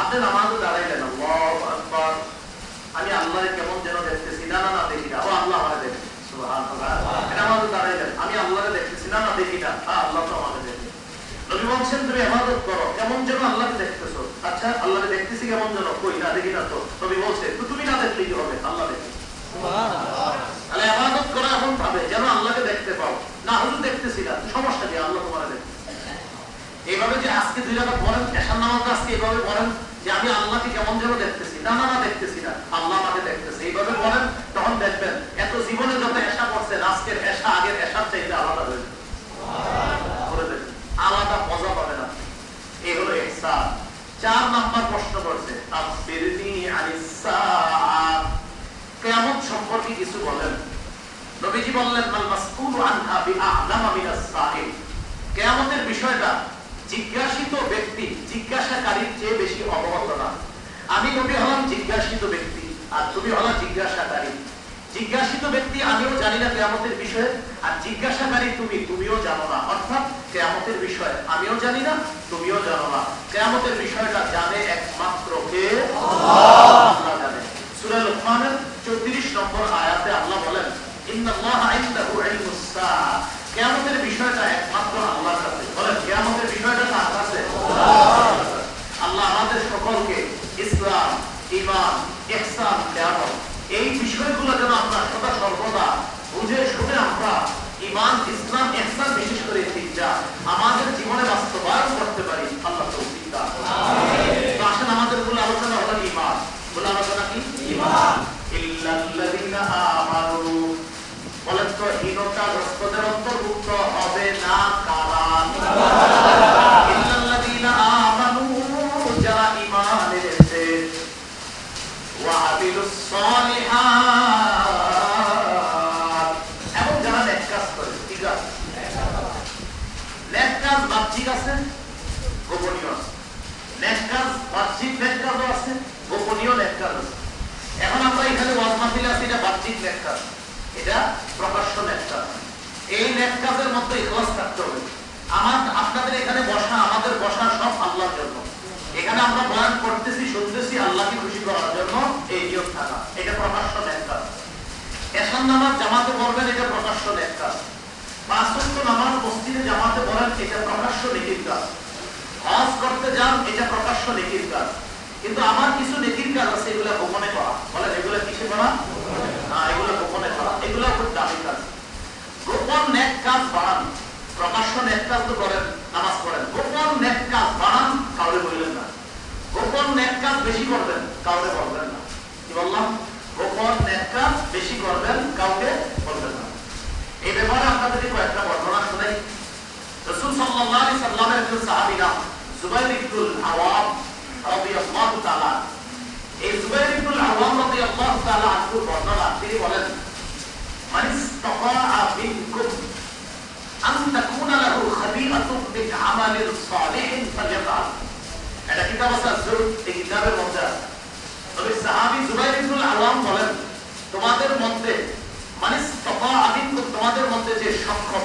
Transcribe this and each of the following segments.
আপনি নামাজে দাঁড়াইলেন আমি আল্লাহকে কেমন যেন দেখতেছি, না না দেখি না। ও আল্লাহ দেখে। আমি আল্লাহকে দেখতেছি, না না, দেখি না। হ্যাঁ আল্লাহ তো আমাকে দেখে। বলছেন, তুমি ইবাদত করো, কেমন যেন আল্লাহকে আচ্ছা দেখতেছি কেমন যেন, কই না, দেখি না তো। বলছে তো তুমি না হবে, আল্লাহ দেখে। দেখতে পাও। না, হুজুর, দেখতেছি না, সমস্যা কি? আল্লাহ তোমার দেখতে এইভাবে যে আজকে দুই রাকাত পড়েন, এশার নামাজ আজকে পড়েন যে আমি আল্লাহকে কেমন যেন দেখতেছি, না না না, দেখতেছি না। আল্লাহ আমাকে দেখতেছে। এইভাবে পড়েন তখন দেখবেন, এত জীবনে যত এশা পড়ছেন আজকের এশা আগের এশার চাইতে আলাদা হয়ে। আলাদা মজা পাবে না এই হলো ইহসান চার নাম্বার প্রশ্ন করছে কিয়ামত সম্পর্কে কিছু বলেন। নবীজি বললেন, মাল মাসউলু আনহা বিআলামা মিনাস সাইল বিষয়টা জিজ্ঞাসিত ব্যক্তি জিজ্ঞাসাকারীর চেয়ে বেশি অবগত না আমি নবী হলাম জিজ্ঞাসিত ব্যক্তি, আর তুমি হলো জিজ্ঞাসাকারী। জিজ্ঞাসিত ব্যক্তি আমিও জানি না কেয়ামতের বিষয়ে, আর জিজ্ঞাসাকারী তুমি, তুমিও জানো না। অর্থাৎ কেয়ামতের বিষয় আমিও জানি না, তুমিও জানো না। কেয়ামতের বিষয়টা জানে একমাত্র কে? আল্লাহ জানে। সূরা লুকমানের 34 নম্বর আয়াতে আল্লাহ বলেন কিয়ামতের বিষয়টা একমাত্র আল্লাহর কাছে বলেন কিয়ামতের বিষয়টা কার কাছে আল্লাহ আমাদের সকলকে ইসলাম ঈমান ইহসান কিয়ামত এই বিষয়গুলো যেন আমরা সদা সর্বদা। বুঝে শুনে আমরা ঈমান ইসলাম ইহসান বিশেষ করে তিনটা আমাদের জীবনে বাস্তবায়ন করতে পারি আল্লাহ তৌফিক তো আসেন আমাদের মূল আলোচনা হলো ঈমান। মূল আলোচনা কি? ঈমান। ইল্লাল্লাযীনা আমানু। বলেন তো হীনতা গ্রস্তদের অন্তর্ভুক্ত হবে না কারা? ইল্লাল্লাযীনা আমানু যারা ঈমান এনেছে। ওয়া আমিলুস সালিহাত এবং যারা নেক কাজ করে ঠিক আছে নেক কাজ বাহ্যিক আছে? গোপনীয়। আছে বাহ্যিক নেককারও আছে, গোপনীয় নেককার আছে। এখন আমরা এখানে ওয়াজ মাহফিলে আছি, এটা বাহ্যিক নেককার এটা প্রকাশ্য নেককার এই নেককাজের মধ্যে ইখলাস থাকতে হবে। আমার, আপনাদের এখানে বসা, আমাদের বসা সব আল্লাহর জন্য। এখানে আমরা বয়ান করতেছি, শুনতেছি, আল্লাহকে খুশি করার জন্য এই নিয়ম থাকা। এটা প্রকাশ্য নেক কাজ এসান নামাজ জামাতে পড়বেন এটা প্রকাশ্য নেক কাজ পাঁচ ওয়াক্ত নামাজ মসজিদে জামাতে পড়েন এটা প্রকাশ্য নেকির কাজ। হজ করতে যান, এটা প্রকাশ্য নেকির কাজ। কিন্তু আমার কিছু নেকির কাজ আছে, এগুলো গোপনে করা। বলেন এগুলো কিসে করা? না, এগুলো গোপনে করা। এগুলো খুব দামি কাজ। গোপন নেক কাজ বাড়ান প্রকাশ্য নেক কাজ তো করেন, নামাজ পড়েন। গোপন নেক কাজ বাড়ান কাউরে বললেন না। গোপন নেক কাজ বেশি করবেন, কাউরে বলবেন না। কি বললাম? গোপন নেক কাজ বেশি করবেন, কাউকে বলবেন না। এই ব্যাপারে আপনাদেরকে কয়েকটা বর্ণনা শোনাই। রাসূল সাল্লাল্লাহু আলাইহি সাল্লামের একজন সাহাবী নাম জুবাইর ইবনুল আওয়াম রাদিয়াল্লাহু তাআলা এই জুবাইর ইবনুল আওয়াম রাদিয়াল্লাহু তাআলা আনহু বর্ণনা, তিনি বলেন, মান ইসতাতাআ মিনকুম আন তাকুনা লাহু খাবিরাতুন মিন আমালিন সালিহিন ফালইফআল এটা কিতাব আছে এই কিতাবের মধ্যে তবে সাহাবী জুবাইর ইবনুল আওয়াম বলেন, তোমাদের মধ্যে, মান তোমাদের মধ্যে যে সক্ষম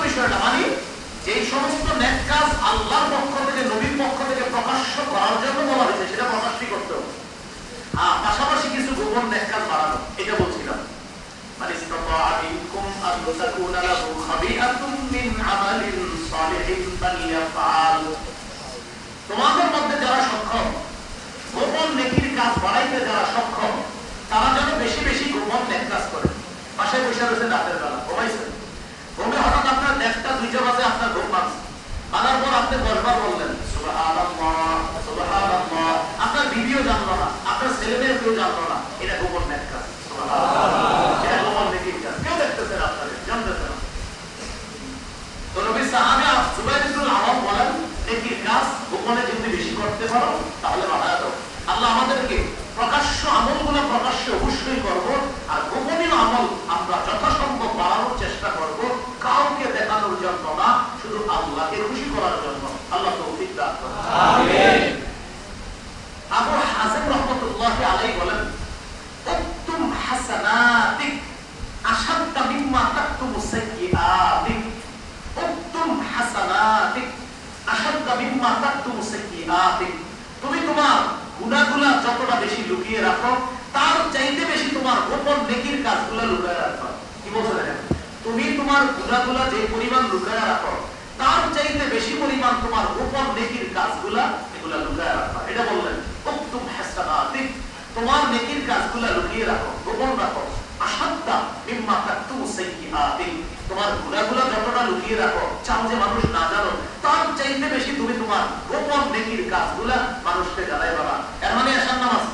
বিষয়টা মানে সমস্ত ন্যাক কাজ আল্লাহর পক্ষ থেকে, নবীর পক্ষ থেকে প্রকাশ্য করার জন্য বলা হয়েছে, সেটা করতে হবে। পাশাপাশি কিছু গোপন ন্যাক কাজ বাড়ানো, এটা বলছিলাম। মানে তোমাদের মধ্যে যারা সক্ষম, গোপন নেকির কাজ বাড়াইতে যারা সক্ষম, তারা যেন বেশি বেশি গোপন নেক কাজ করে। পাশে বসে রয়েছে রাতের বেলা। দুইটা বাজে আপনার ঘুম ভাঙছে ভাঙার পর আপনি দশবার বললেন আপনার ভিডিও জানলো না, আপনার ছেলে মেয়ে কেউ জানলো না, এটা গোপন যদি বেশি করতে পারো, তাহলে দাও। আল্লাহ আমাদেরকে প্রকাশ্য আমলগুলো প্রকাশ্য অবশ্যই করব, আর গোপনীয় আমল আমরা যথাসম্ভব বাড়ানোর চেষ্টা করব কাউকে দেখানোর জন্য না শুধু আল্লাহকে খুশি করার জন্য আল্লাহ তৌফিক দান করুন আমিন আবু হাসিম রহমতুল্লাহ আলাইহি বলেন উত্তম হাসানাতিক আশাদ্দা মিম্মা তাকতুমু সাইয়্যাতিক উত্তম হাসানাতিক আশাদ্দা মিম্মা তাকতুমু সাইয়্যাতিক তুমি তোমার গুনাহগুলা যতটা বেশি লুকিয়ে রাখো তার চাইতে বেশি তোমার গোপন নেকির কাজগুলো লুকিয়ে রাখো কি বলছো দেখেন তুমি তোমার গুনাহগুলা যে পরিমাণ লুকিয়ে রাখো তার চাইতে বেশি পরিমাণ তোমার গোপন নেকির কাজগুলা এগুলা লুকিয়ে রাখো এটা বললেন উত্তম হাসানাতিক তোমার নেকির লুকিয়ে তোমার গুনাহগুলো যতটা লুকিয়ে রাখো, চাও যে মানুষ না জানো তার চাইতে বেশি তুমি তোমার গোপন নেকির কাজগুলা মানুষকে জানাই বাবা এর মানে আসার নামাজ?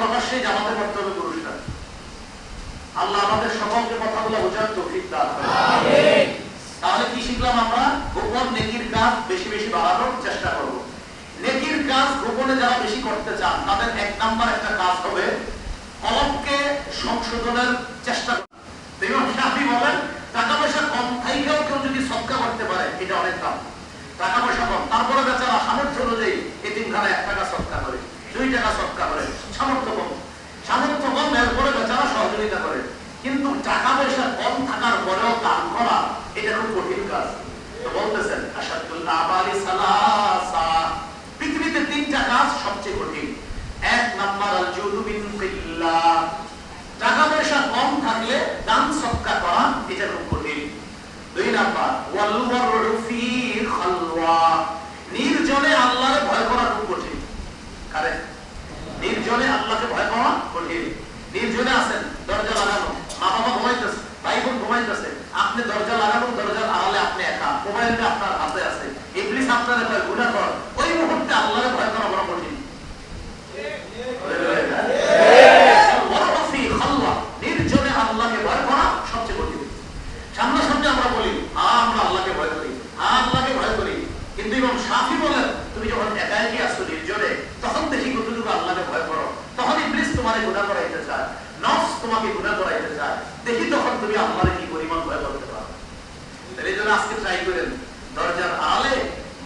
প্রকাশ্যে আল্লাহ আমাদের সকলকে কথাগুলো বোঝার তৌফিক দান। তাহলে কি শিখলাম আমরা? গোপন নেকির কাজ বেশি বেশি বাড়ানোর চেষ্টা করব। নেকির কাজ গোপনে যারা বেশি করতে চান, তাদের এক নাম্বার একটা কাজ হবে কলমকে সংশোধনের চেষ্টা বলেন টাকা পয়সা কম কেউ যদি করতে পারে, এটা অনেক টাকা পয়সা কম। তারপরে বেচারা সামর্থ্য অনুযায়ী এক টাকা করে, দুই টাকা করে, সামর্থ্য কম। সামর্থ্য কম, এরপরে বেচারা সহযোগিতা করে। কিন্তু টাকা পয়সা কম থাকার পরেও দান করা খুব কঠিন কাজ বলতেছেন পৃথিবীতে তিনটা কাজ সবচেয়ে কঠিন। এক নাম্বার টাকা পয়সা কম থাকলে দান করা, এটা খুব কঠিন। দুই নাম্বার নির্জনে ভয় করা খুব কঠিন। নির্জনে আল্লাহকে ভয় কঠিন। নির্জনে আছেন, দরজা লাগানো। মা বাবা ঘুমাইতেছে ভাই বোন ঘুমাইতেছে। আপনি দরজা লাগানো দরজার আড়ালে আপনি একা। মোবাইলটা আপনার হাতে আছে। ইবলিস আপনার ভয় গুণা কর ওই মুহূর্তে আল্লাহর ভয় করা বড় কঠিন ওয়ারফি খাল্লা নির্জনে আল্লাহকে ভয় করা সবচেয়ে কঠিন সামনাসামনি আমরা বলি হ্যাঁ আমরা আল্লাহকে ভয় করি হ্যাঁ আল্লাহকে ভয় করি কিন্তু ইমাম শাফি বলেন তুমি যখন একা একই আসো নির্জনে তখন দেখি কতটুকু আল্লাহকে ভয় করো তখন ইবলিস তোমারে গুনাহ করাইতে চায় নফস তোমাকে গুনাহ করাইতে চায় দেখি তখন তুমি আল্লাহরে কি পরিমাণ ভয় করতে পারো তাহলে এই জন্য আজকে ট্রাই করেন দরজার আড়ালে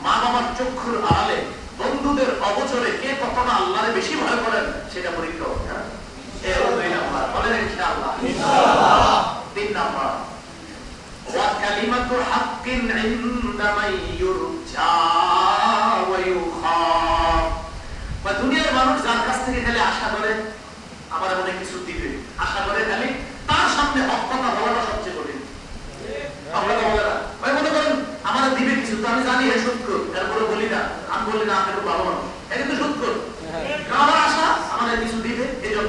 মা বাবার চক্ষুর আড়ালে বন্ধুদের অবচরে কে কতটা আল্লাহরে বেশি ভয় করেন সেটা পরীক্ষা হোক হ্যাঁ এ হলো দুই নাম্বার বলেন ইনশাআল্লাহ তিন নাম্বার وكلمة حق عند من يرجى ويخاف বা দুনিয়ার মানুষ যার কাছ থেকে খালি আশা করে আমার মনে কিছু দিবে আশা করে খালি তার সামনে হক আমি জানি হে সত্য তারপরে বলি না আমি বলি না আপনাকে ভালো মানুষ এটা কিন্তু সত্য। আমার আশা আমাদের কিছু দিবে এই জন্য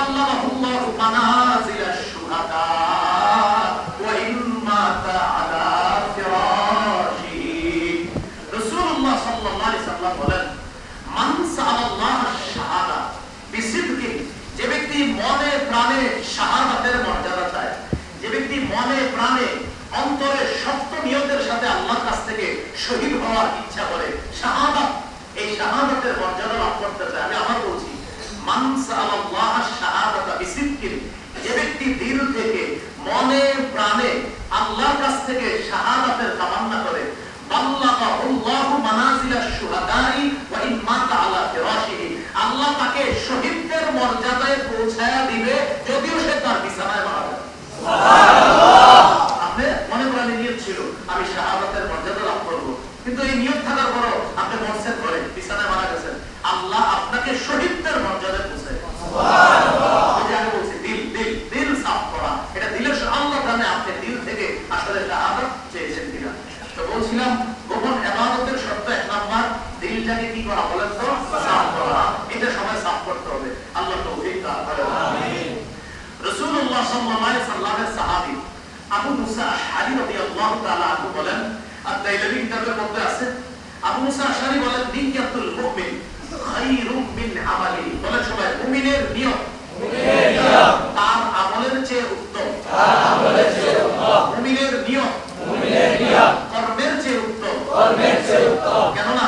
بلغ بلغه الله منازل الشهداء وإن مات على فراشه رسول الله صلى الله عليه وسلم বলেন মান সাআল্লাহ শাহাদা বিসিদকি যে ব্যক্তি মনে প্রাণে শাহাদাতের মর্যাদা চায় যে ব্যক্তি মনে প্রাণে অন্তরে সত্য নিয়তের সাথে আল্লাহর কাছ থেকে শহীদ হওয়ার ইচ্ছা করে শাহাদাত এই শাহাদাতের মর্যাদা লাভ করতে চায় আমি আবার বলছি মান সাআল্লাহ শাহাদাতা বিসিদকি যে থেকে মনে প্রাণে আল্লাহর কাছ থেকে শাহাদাতের তামান্না করে আল্লাহ তাকে শহীদদের মর্যাদায় পৌঁছায়া দিবে যদিও সে তার বিছানায় মারা আপনি মনে নিয়ত ছিল আমি শাহাদাতের মর্যাদা লাভ করব। কিন্তু এই নিয়ত থাকার পরও আপনি মরছেন ঘরে বিছানায় মারা গেছেন আল্লাহ আপনাকে শহীদদের মর্যাদায় পৌঁছায় ওই যে আমি বলছি, দিল দিল দিল সাফ করা এটা দিলের স- আল্লাহ জানে আপনি দিল থেকে আসলে শাহাদাত চেয়েছেন কিনা তো বলছিলাম গোপন ইবাদতের শর্ত এক নাম্বার দিলটাকে কি করা বলেন তো সাফ করা এটা সবাই সাফ করতে হবে আল্লাহ তৌফিক দান করেন রাসূলুল্লাহ সাল্লাল্লাহু আলাইহি সাল্লামের সাহাবী আবু মুসা আশআরী রাদিয়াল্লাহু তাআলা আনহু বলেন আদ-দাইলাবী কিতাবের মধ্যে আছে আবু মুসা আশআরী বলেন নিয়াতুল মুমিন খায়রুম মিন আমালিহি বলেন সবাই মুমিনের নিয়ত তার আমলের চেয়ে উত্তম। মুমিনের নিয়ত কর্মের চেয়ে উত্তম। কেননা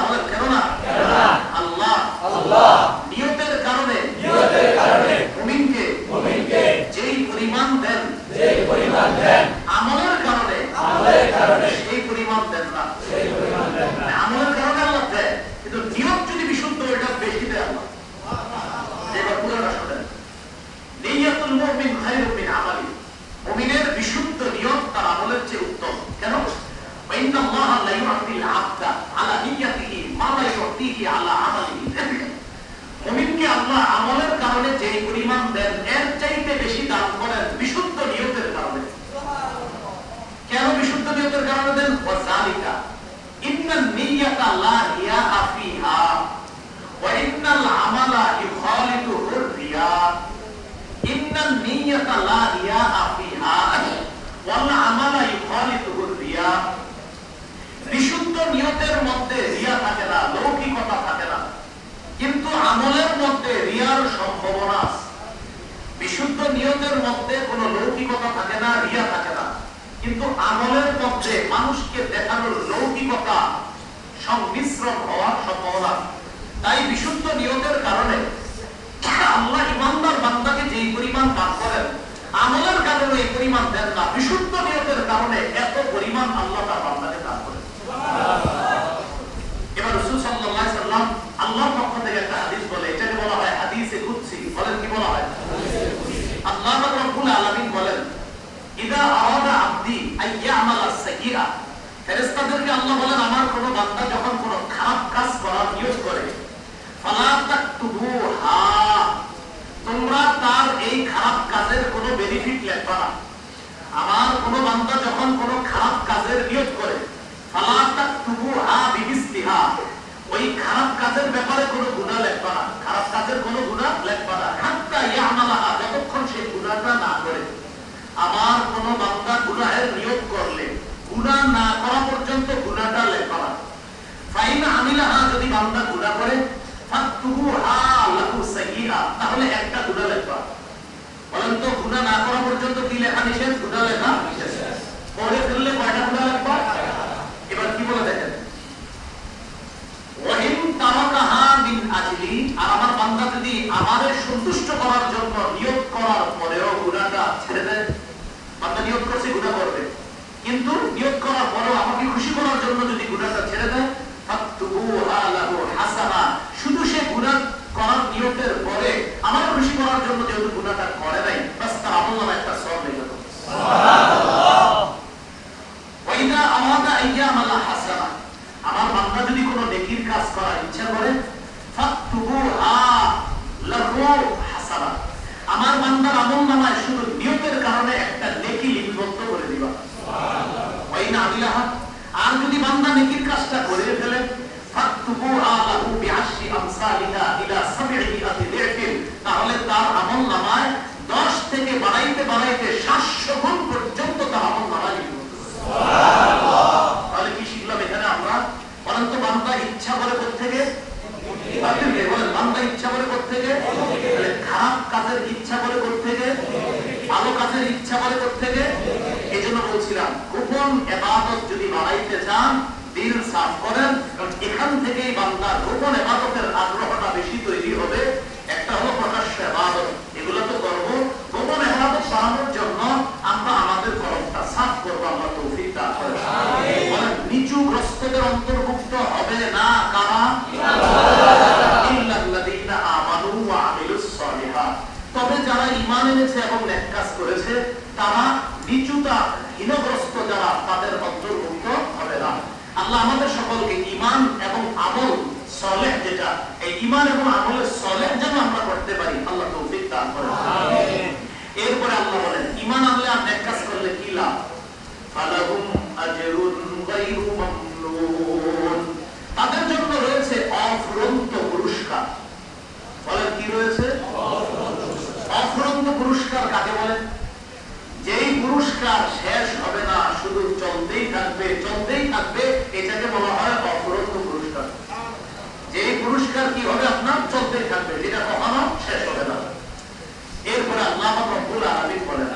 বিশুদ্ধ নিয়তের মধ্যে রিয়া থাকে না, লৌকিকতা থাকে না, কিন্তু আমলের মধ্যে রিয়ার সম্ভাবনা আছে। বিশুদ্ধ নিয়তের মধ্যে কোনো লৌকিকতা থাকে না, রিয়া থাকে না, কিন্তু আমলের মধ্যে মানুষকে দেখানোর লৌকিকতা সংমিশ্রণ হওয়ার সম্ভাবনা। তাই বিশুদ্ধ নিয়তের কারণে আল্লাহ ইমানদার বান্দাকে যেই পরিমাণ দান করেন, আমলের কারণে এই পরিমাণ দেন না। বিশুদ্ধ নিয়তের কারণে এত পরিমাণ আল্লাহ তার বান্দাকে দান করেন। এবার রাসূল আলাইহি সাল্লাম আল্লাহর পক্ষ থেকে একটা হাদিস বলে, এটাকে বলা হয় হাদিসে কুদসি। বলেন কি বলা হয়? আল্লাহ রব্বুল আলামিন বলেন, ইদা আরাদা আবদি ফেরেশতাদেরকে আল্লাহ বলেন, আমার কোন বান্দা যখন কোন খারাপ কাজ করার নিয়ত করে তোমরা তার এই খারাপ কাজের কোনো বেনিফিট লেখবা না। আমার কোন বান্দা যখন কোন খারাপ কাজের নিয়ত করে ওই খারাপ কাজের ব্যাপারে কোনো গুনাহ লেখবা না। খারাপ কাজের কোনো গুনাহ লেখবা না। হাত্তা ইয়ামালাহা, যতক্ষণ সেই গুনাহটা না করে। আমার কোন বান্দা গুনাহের নিয়ত করলে গুনাহ না করা পর্যন্ত গুণাটা লেখা যদি বান্দা গুনাহ করে ফাতুবুহা লাহু সাইয়্যা তাহলে একটা গুনাহ লেখবা বলেন তো গুনাহ না করা পর্যন্ত কি লেখা নিষেধ গুনাহ লেখা নিষেধ করে ফেললে কয়টা গুনাহ লেখবা নিয়োগ করার পরেও আমাকে খুশি করার জন্য যদি গুনাহটা ছেড়ে দেয় ফাকতুবুহা লাহু হাসানা শুধু সে গুনাহ করার নিয়তের পরে আমার খুশি করার জন্য যেহেতু গুণাটা করে নাই বাস আমল নামে একটা সওয়াব হয়ে গেল ওয়াইদা আমাদা আইয়ামালা হাসানা আমার বান্দা যদি কোনো নেকির কাজ করার ইচ্ছা করে ফাকতুবুহা লাহু হাসানা আমার বান্দার আমল নামায় শুধু নিয়তের কারণে একটা নেকি লিপিবদ্ধ করে দিবা ওয়াইনা আদিলাহা আর যদি বান্দা নেকির কাজটা করে ফেলে ফাকতুবুহা লাহু বিআশরি আমসালিহা ইলা সাবঈমিআতি দিরফিন তাহলে তার আমল নামায় 10 থেকে বাড়াইতে বাড়াইতে 700 গুণ পর্যন্ত তার আমল নামায় লিপিবদ্ধ করে তাহলে কি শিখলাম এখানে আমরা বলেন তো বান্দা ইচ্ছা করে থেকে বলেন বান্দা ইচ্ছা করে থেকে খারাপ কাজের ইচ্ছা করে থেকে ভালো কাজের ইচ্ছা করে থেকে এই জন্য বলছিলাম গোপন এবাদত যদি বাড়াইতে চান দিল সাফ করেন কারণ এখান থেকেই বান্দার গোপন এবাদতের আগ্রহটা বেশি তৈরি হবে। একটা হলো প্রকাশ্য এবাদত এগুলো তো করব। গোপন এবাদত বাড়ানোর জন্য আমরা আমাদের কলমটা সাফ করব আমরা তৌফিক দান বলেন নিচু গ্রস্তদের অন্তর্ভুক্ত হবে না কারা ইল্লাল্লাযীনা আমানু ওয়া আমিলুস সালিহাত তবে যারা ঈমান এনেছে এবং কাজ করেছে, তারা নিচুতা, হীনগ্রস্ত যারা, তাদের অন্তর্ভুক্ত হবে না। আল্লাহ আমাদের সকলকে ইমান এবং আমল, সলেহ যেটা, এই ইমান এবং আমলের সলেহ যেন আমরা করতে পারি আল্লাহ তৌফিক দান করেন এরপরে আল্লাহ বলেন ঈমান আনলে আর নেক কাজ করলে কি লাভ ফালাহুম আজরুন গায়রু মামনুন তাদের জন্য রয়েছে অফুরন্ত পুরস্কার বলেন কি রয়েছে অফুরন্ত পুরস্কার কাকে বলেন, যেই পুরস্কার শেষ হবে না, শুধু চলতেই থাকবে চলতেই থাকবে, এটাকে বলা হয় অফুরন্ত পুরস্কার। যেই পুরস্কার কি হবে আপনার, চলতেই থাকবে, যেটা কখনো শেষ হবে না। এরপরে আল্লাহ রব্বুল আলামিন বলেন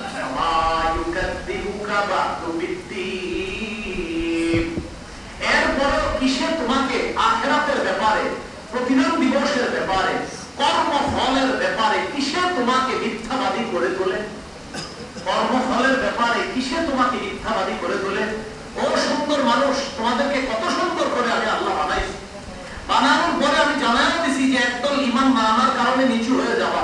এরপরে কিসে তোমাকে আখিরাতের ব্যাপারে, প্রতিদান দিবসের ব্যাপারে, কর্মফলের ব্যাপারে, কিসে তোমাকে মিথ্যাবাদী করে তোলে। কর্মফলের ব্যাপারে কিসে তোমাকে মিথ্যাবাদী করে তোলে? ও সুন্দর মানুষ, তোমাদেরকে কত সুন্দর করে আমি আল্লাহ বানাইছি। বানানোর পরে আমি জানাই দিছি যে একদল ইমান না আনার কারণে নিচু হয়ে যাওয়া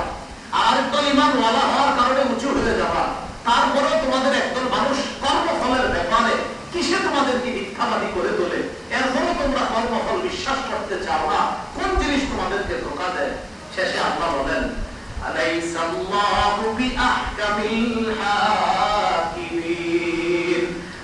আর একদল ইমান ওয়ালা হওয়ার কারণে উঁচু হয়ে যাওয়া তারপরে তোমাদের একদল মানুষ কর্মফলের ব্যাপারে কিসে তোমাদেরকে মিথ্যাবাদী করে তোলে? এরপরে তোমরা কর্মফল বিশ্বাস করতে চাও না। কোন জিনিস তোমাদেরকে ধোকা দেয়? শেষে আল্লাহ বলেন আলাইসাল্লাহু বিআহকামিল হাকিমিন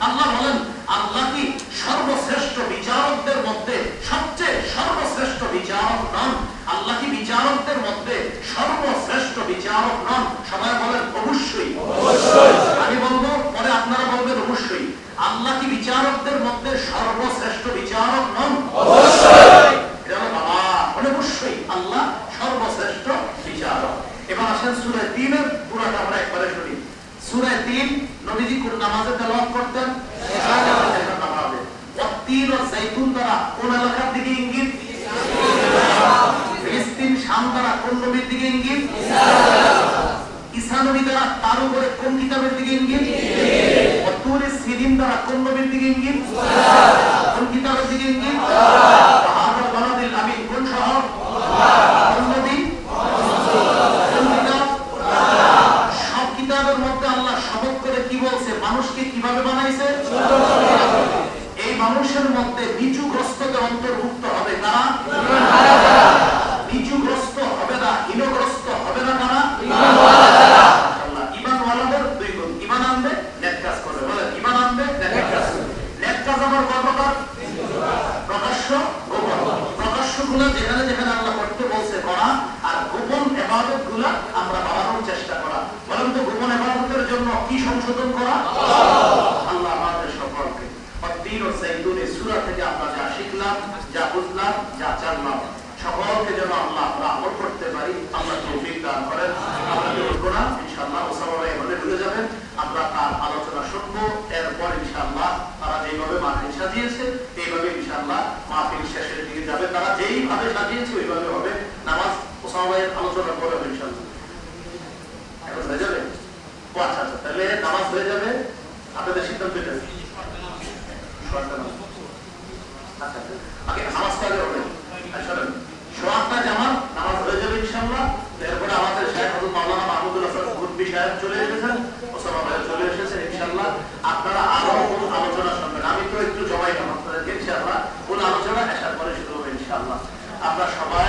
আল্লাহ বলেন আল্লাহ কি সর্বশ্রেষ্ঠ বিচারকদের মধ্যে সবচেয়ে সর্বশ্রেষ্ঠ বিচারক নন? আল্লাহ কি বিচারকদের মধ্যে সর্বশ্রেষ্ঠ বিচারক নন? সবাই বলেন অবশ্যই। আমি বলব পরে আপনারা বলবেন অবশ্যই। আল্লাহ কি বিচারকদের মধ্যে সর্বশ্রেষ্ঠ বিচারক নন? এটা হলো বাবা বলে অবশ্যই আল্লাহ সর্বশ্রেষ্ঠ বিচারক এবার আসেন সূরা 3 এর পুরোটা আমরা একবারে শুনি সূরা 3 নবীজি কোন নামাজে ও জাইতুন দ্বারা কোন এলাকার দিকে ইঙ্গিত? ফিলিস্তিন শাম দ্বারা কোন নবীর কিতাব সব কিতাবের মধ্যে আল্লাহ শপথ করে কি বলছে মানুষকে কীভাবে বানাইছে? এই মানুষের মধ্যে নিচু গ্রস্ত অন্তর্ভুক্ত হবে কারা? পর ইনশাল্লাহ তারা যেভাবে মাঠে সাজিয়েছে এইভাবে ইনশাল্লাহ মাহফিল শেষের দিকে যাবে। তারা যেইভাবে সাজিয়েছে, ওইভাবে হবে। নামাজ ওসামাবাইয়ের আলোচনা করে হবে এখন হয়ে যাবে? ও আচ্ছা আচ্ছা তাহলে নামাজ হয়ে যাবে। আপনাদের সিদ্ধান্ত এটা। আচ্ছা, আচ্ছা। নামাজ নামাজটা হবে। আচ্ছা, আসলে জামাত, নামাজ হয়ে যাবে ইনশাআল্লাহ। এরপরে আমাদের শেখ হজরত মাওলানা মাহমুদ চলে এসেছেন চলে এসেছেন ইনশাল্লাহ আপনারা আরও কোন আলোচনা আমি তো একটু জমাই আপনাদেরকে ইনশাল্লাহ কোন আলোচনা ইনশাল্লাহ আপনারা সবাই